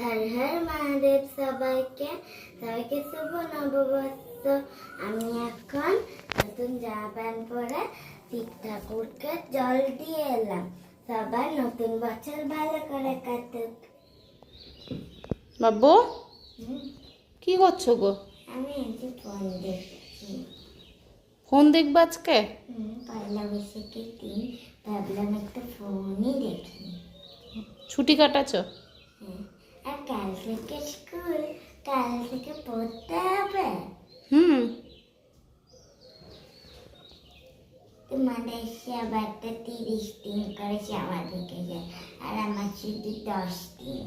হর হর মহাদেব সবাইকে সবাইকে শুভ নববর্ষ। আমি এখন নতুন জামা প্যান্ট পরে শিব ঠাকুরকে জল দিয়ে এলাম। সবাই নতুন বছর ভালো করে কাটুক। বাবু? কি করছ গো? আমি একটু ফোন দেখছি। ফোন দেখবে আজকে? পয়লা বৈশাখের দিন ভাবলাম একটা ফোনই দেখি। ছুটি কাটাছো কাল থেকে স্কুল কাল থেকে পড়তে হবে। হুম। তোমাদের সবারটা তিরিশ দিন করে জামা ঢুকে যায় আর আমার শুধু দশ দিন।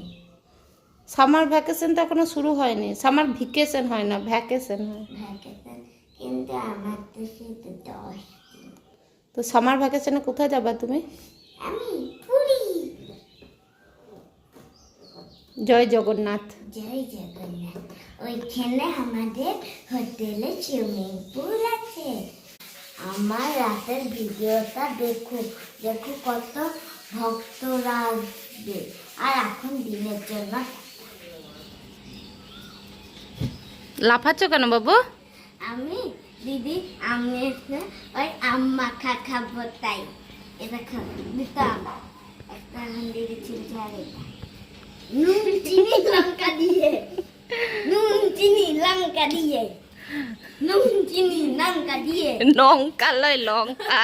সামার ভ্যাকেশন তো এখনও শুরু হয়নি। সামার ভ্যাকেশন হয় না ভ্যাকেশন হয়। ভ্যাকেশন কিন্তু আমার তো শুধু দশ দিন। তো সামার ভ্যাকেশনে কোথায় যাবা তুমি? আমি পুরী জয় জগন্নাথ। জয় জগন্নাথ। ওইখানে আমাদের হোটেলে সুইমিং পুল আছে। আমার রাতের ভিডিওটা দেখো। দেখো কত ভক্তরা আসবে। আর এখন দিনের জন্য লাফাচ্ছ কেন বাবু? আমি দিদি আমি এসে ওই আম মাখা খাব তাই এটা খাব দিতাম একটা দিদি नुमचिनी लंका दिए नुमचिनी लंका दिए नुमचिनी लंका दिए น้องกันเลยร้องค่ะ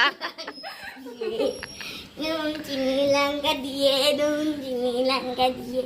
नुमचिनी लंका दिए नुमचिनी लंका दिए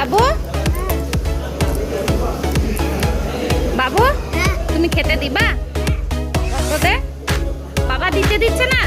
বাবু? বাবু তুমি খেতে দিবা? বাবা দিতে দিচ্ছে না?